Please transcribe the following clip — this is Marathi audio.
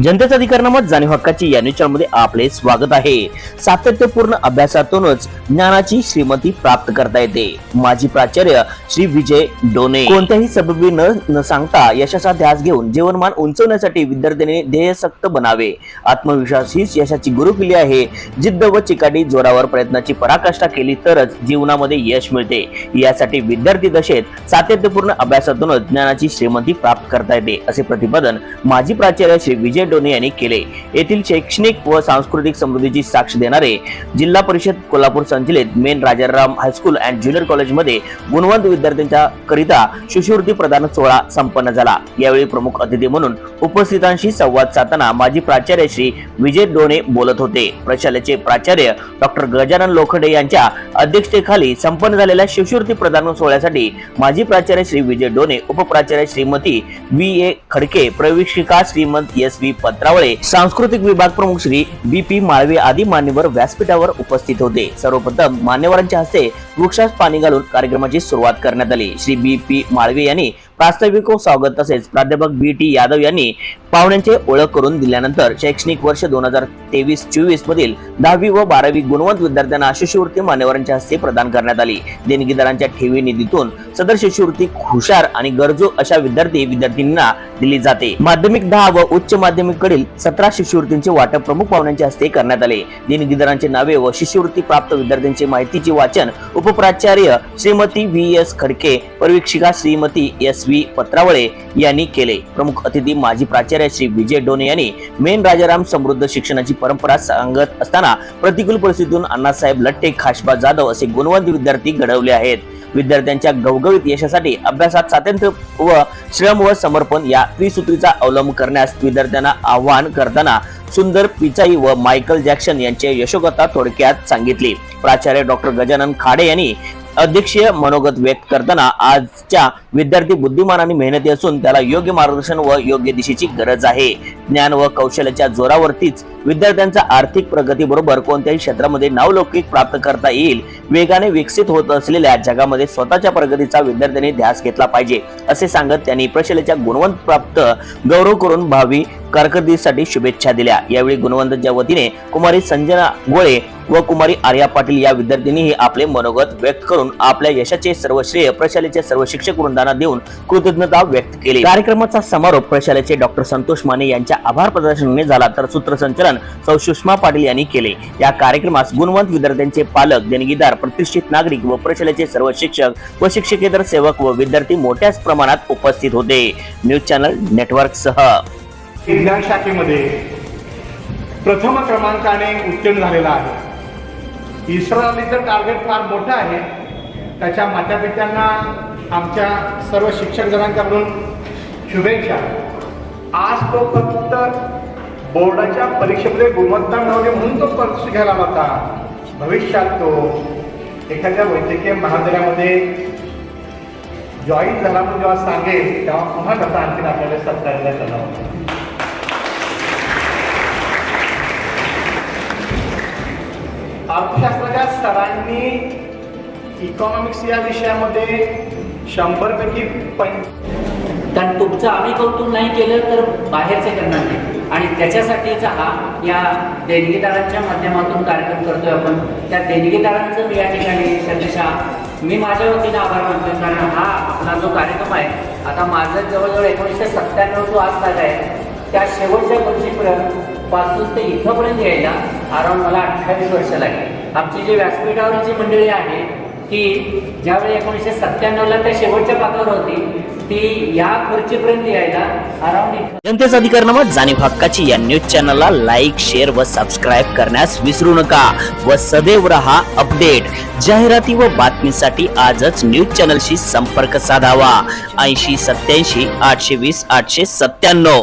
जनतेचा अधिकारनामात जाणीव हक्काची या न्यूज चॅनलमध्ये आपले स्वागत आहे. सातत्यपूर्ण अभ्यासातूनच ज्ञानाची श्रीमती प्राप्त करता येते. माजी प्राचार्य श्री विजय डोने. कोणत्याही सबबी न न सांगता यशाचा ध्यास घेऊन जीवनमान उंचवण्यासाठी विद्यार्थ्यांनी ध्येयसक्त बनावे. आत्मविश्वास हीच यशाची गुरुकिल्ली आहे. जिद्द व चिकाटी जोरावर प्रयत्नाची पराकाष्ठा केली तरच जीवनामध्ये यश मिळते. यासाठी विद्यार्थी दशेत सातत्यपूर्ण अभ्यासातूनच ज्ञानाची श्रीमती प्राप्त करता येते असे प्रतिपादन माजी प्राचार्य श्री विजय डोने यांनी केले. येथील शैक्षणिक व सांस्कृतिक समृद्धीची साक्ष देणारे जिल्हा परिषद कोल्हापूर संचलित main Rajaram high school and junior कॉलेजमध्ये गुणवंत विद्यार्थ्यांच्या करिता शिष्यवृत्ती प्रदान सोहळा संपन्न झाला. यावेळी प्रमुख अतिथी म्हणून उपस्थितांशी संवाद साधताना माजी प्राचार्य श्री विजय डोणे बोलत होते. प्रशालेचे प्राचार्य डॉक्टर गजानन लोखंडे यांच्या अध्यक्षतेखाली संपन्न झालेल्या शिष्यवृत्ती प्रदान सोहळ्यासाठी माजी प्राचार्य श्री विजय डोणे उपप्राचार्य श्रीमती व्ही ए खडके प्रवेशिका श्रीमंत एस व्ही पत्रावळे सांस्कृतिक विभाग प्रमुख श्री बी पी माळवे आदी मान्यवर व्यासपीठावर उपस्थित होते. सर्वप्रथम मान्यवरांच्या हस्ते वृक्षास पाणी घालून कार्यक्रमाची सुरुवात करण्यात आली. श्री बी पी माळवे यांनी प्रास्ताविको स्वागत तसेच प्राध्यापक बी टी यादव यांनी पाहुण्यांचे ओळख करून दिल्यानंतर शैक्षणिक वर्ष दोन हजार तेवीस चोवीस मधील दहावी व बारावी गुणवंत विद्यार्थ्यांना शिष्यवृत्ती मान्यवरांच्या हस्ते प्रदान करण्यात आली. देणगीदारांच्या ठेवी निधीतून सदर शिष्यवृत्ती हुशार आणि गरजू अशा विद्यार्थी विद्यार्थिनींना दिली जाते. माध्यमिक दहा व उच्च माध्यमिक कडील सतरा शिष्यवृत्तींचे वाटप प्रमुख पाहुण्यांच्या हस्ते करण्यात आले. देणगीदारांचे नावे व शिष्यवृत्ती प्राप्त विद्यार्थ्यांचे माहितीचे वाचन उपप्राचार्य Shrimati V S Khadke परिवीक्षिका Shrimati S V V Patravale यांनी केले. प्रमुख अतिथी माजी प्राचार्य श्री विजय डोने यांनी मेन राजाराम समृद्ध शिक्षणाची परंपरा सांगत असताना प्रतिकूल परिस्थितीतून अण्णासाहेब लट्टे खाशबा जाधव असे गुणवंत विद्यार्थी घडवले आहेत. विद्यार्थ्यांच्या गवगवीत यशासाठी अभ्यासात स्वातंत्र्य व श्रम व समर्पण या त्रिसूत्रीचा अवलंब करण्यास विद्यार्थ्यांना आव्हान करताना सुंदर पिचाई व मायकल जॅक्सन यांचे यशोगता थोडक्यात सांगितली. प्राचार्य डॉक्टर गजानन खाडे यांनी अध्यक्षीय मनोगत व्यक्त करताना आजच्या विद्यार्थी बुद्धिमान आणि मेहनती असून त्याला योग्य मार्गदर्शन व योग्य दिशेची गरज आहे. ज्ञान व कौशल्याच्या जोरावरतीच विद्यार्थ्यांचा आर्थिक प्रगती बरोबर कोणत्याही क्षेत्रामध्ये नावलौकिक प्राप्त करता येईल. वेगाने विकसित होत असलेल्या जगामध्ये स्वतःच्या प्रगतीचा विद्यार्थ्यांनी ध्यास घेतला पाहिजे असे सांगत त्यांनी प्रशालेच्या गुणवंत प्राप्त गौरव करून भावी कारकिर्दीसाठी शुभेच्छा दिल्या. यावेळी गुणवंतच्या वतीने कुमारी संजना गोळे व कुमारी आर्या पाटील या विद्यार्थ्यांनीही आपले मनोगत व्यक्त करून आपल्या यशाचे सर्व श्रेय प्रशालेच्या सर्व शिक्षक वृंदांना देऊन कृतज्ञता व्यक्त केली. कार्यक्रमाचा समारोप प्रशालेचे डॉक्टर संतोष माने यांच्या आभार प्रदर्शनाने झाला तर सूत्रसंचलन सौ. सुषमा पाटील यांनी केले. या कार्यक्रमास गुणवंत विद्यार्थ्यांचे पालक देणगीदार प्रतिष्ठित नागरिक व प्रशालेचे सर्व शिक्षक व शिक्षकेतर सेवक व विद्यार्थी मोठ्याच प्रमाणात उपस्थित होते. न्यूज चॅनल नेटवर्क सह विज्ञान शाखेमध्ये प्रथम क्रमांकाने उत्तीर्ण झालेला आहे. इस्रोचं टार्गेट फार मोठं आहे. त्याच्या मातापित्यांना आमच्या सर्व शिक्षकजनांकडून शुभेच्छा. आज तो फक्त बोर्डाच्या परीक्षेमध्ये गुणवत्ता मिळवली म्हणून तो परीक्षा घ्यायला होता. भविष्यात तो एखाद्या वैद्यकीय महाविद्यालयामध्ये जॉईन झाला म्हणून जेव्हा सांगेल तेव्हा पुन्हा कसा आणखी आपल्याला सत्कारायला झाला अर्थशास्त्राच्या सरांनी इकॉनॉमिक्स या विषयामध्ये शंभरपैकी पं कारण तुमचं आम्ही कौतुक नाही केलं तर बाहेरचे करणार नाही. आणि त्याच्यासाठीचा हा या देणगीदारांच्या माध्यमातून कार्यक्रम करतोय आपण. त्या देणगीदारांचं मी या ठिकाणी शतशः मी माझ्या वतीने आभार मानतो कारण हा आपला जो कार्यक्रम आहे आता माझं जवळजवळ एकोणीसशे सत्त्याण्णव जो आज ताजा आहे त्या शेवटच्या वर्षीपर्यंत पासून ते इथंपर्यंत यायला अराऊंड मला अठ्ठावीस वर्ष लागली. आमची जी व्यासपीठावरची मंडळी आहे ती ज्यावेळी एकोणीसशे सत्त्याण्णवला त्या शेवटच्या पाकावर होती ती या खुर्चीपर्यंत यायला जनतेचा अधिकारनामा जाणीव हक्काची या न्यूज चॅनलला लाईक शेअर व सबस्क्राईब करण्यास विसरू नका व सदैव रहा अपडेट. जाहिराती व बातमीसाठी आजच न्यूज चॅनलशी संपर्क साधावा. ऐंशी सत्याऐंशी आठशे वीस आठशे सत्त्याण्णव.